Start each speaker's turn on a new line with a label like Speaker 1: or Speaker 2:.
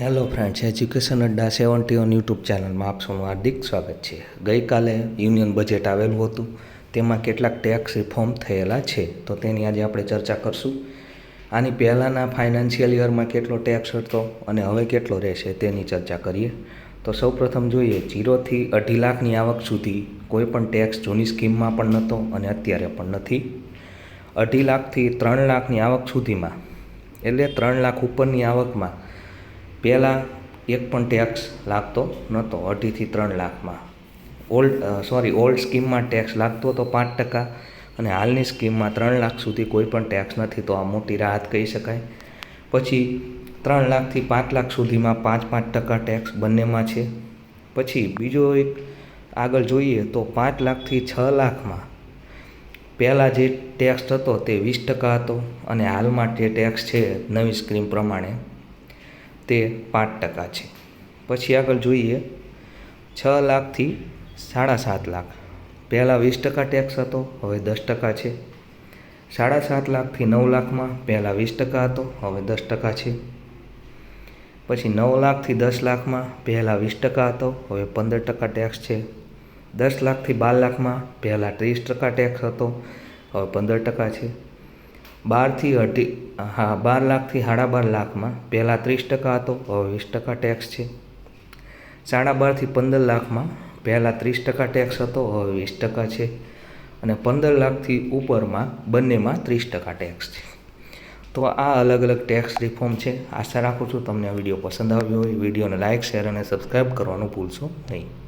Speaker 1: Hello friends education Adda seventy on YouTube ચેનલમાં આપ સૌનું હાર્દિક સ્વાગત છે. ગઈકાલે યુનિયન બજેટ આવેલું હતું. તેમાં કેટલાક ટેક્સ રિફોર્મ થયેલા છે. તો તેની આજે આપણે ચર્ચા કરશું. આની પહેલાંના ફાઇનાન્શિયલ યરમાં કેટલો ટેક્સ હતો અને હવે કેટલો રહેશે તેની ચર્ચા કરીએ. તો સૌપ્રથમ જોઈએ જીરોથી અઢી લાખની આવક સુધી કોઈ પણ ટેક્સ જૂની સ્કીમમાં પણ નહોતો અને અત્યારે પણ નથી. અઢી લાખથી ત્રણ લાખની આવક સુધીમાં, એટલે ત્રણ લાખ ઉપરની આવકમાં પહેલાં એક પણ ટેક્સ લાગતો નહોતો અઢીથી ત્રણ લાખમાં. ઓલ્ડ સોરી ઓલ્ડ સ્કીમમાં ટેક્સ લાગતો હતો પાંચ ટકા અને હાલની સ્કીમમાં ત્રણ લાખ સુધી કોઈ પણ ટેક્સ નથી, તો આ મોટી રાહત કહી શકાય. પછી ત્રણ લાખથી પાંચ લાખ સુધીમાં પાંચ પાંચ ટકા ટેક્સ બંનેમાં છે. પછી બીજો એક આગળ જોઈએ તો પાંચ લાખથી છ લાખમાં પહેલાં જે ટેક્સ હતો તે વીસ ટકા હતો અને હાલમાં જે ટેક્સ છે નવી સ્કીમ પ્રમાણે. તે પાંચ ટકા છે. પછી આગળ જોઈએ, છ લાખથી સાડા સાત લાખ. પહેલાં વીસ ટકા ટેક્સ હતો, હવે દસ ટકા છે. સાડા સાત લાખથી નવ લાખમાં પહેલાં વીસ ટકા હતો, હવે દસ ટકા છે. પછી નવ લાખથી દસ લાખમાં પહેલાં વીસ ટકા હતો, હવે પંદર ટકા ટેક્સ છે. દસ લાખથી બાર લાખમાં પહેલાં ત્રીસ ટકા ટેક્સ હતો, હવે પંદર ટકા છે. બારથી અઢી, હા, બાર લાખથી સાડા બાર લાખમાં. પહેલાં ત્રીસ ટકા હતો, હવે વીસ ટકા ટેક્સ છે. સાડા બારથી પંદર લાખમાં પહેલાં ત્રીસ ટકા ટેક્સ હતો, હવે વીસ ટકા છે. અને પંદર લાખથી ઉપરમાં બંનેમાં ત્રીસ ટકા ટેક્સ છે. તો આ અલગ અલગ ટેક્સ રિફોર્મ છે. આશા રાખું છું તમને આ વીડિયો પસંદ આવ્યો હોય. વિડીયોને લાઇક શેર અને સબસ્ક્રાઈબ કરવાનું ભૂલશો નહીં.